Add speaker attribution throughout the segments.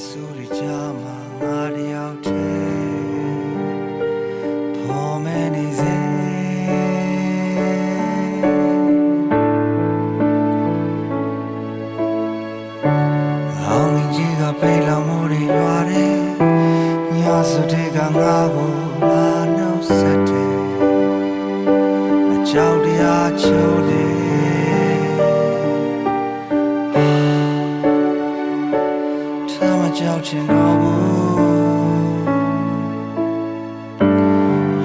Speaker 1: မဆူရကြမှာငါတယောက်တည်းဖော်မဲနေစေအောင်မင်းကြီးကပိတ်လောင်မှုတွေရွာတယ်ညစုတေကငါ့ကိုလာနှုတ်ဆက်တယ်အကြောက်တရားချိုးတယ် ကြောက်ချင်တော့ဘူး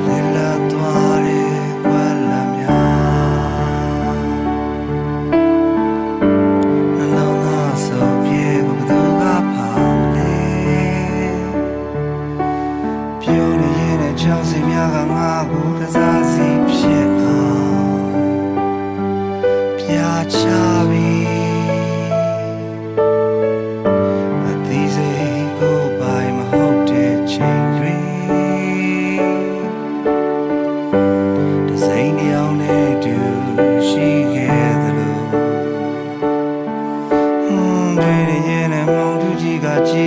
Speaker 1: လေလာသွားတယ်ကွယ်လမ်းများနှလုံးသားဆိုပြေကိုဘယ်သူကဖာမလဲပြောနေရင်တဲ့ချောင်းစင်များကငါ့ကိုတစားစီဖြစ်အောင်ပြာချပြီ တွေ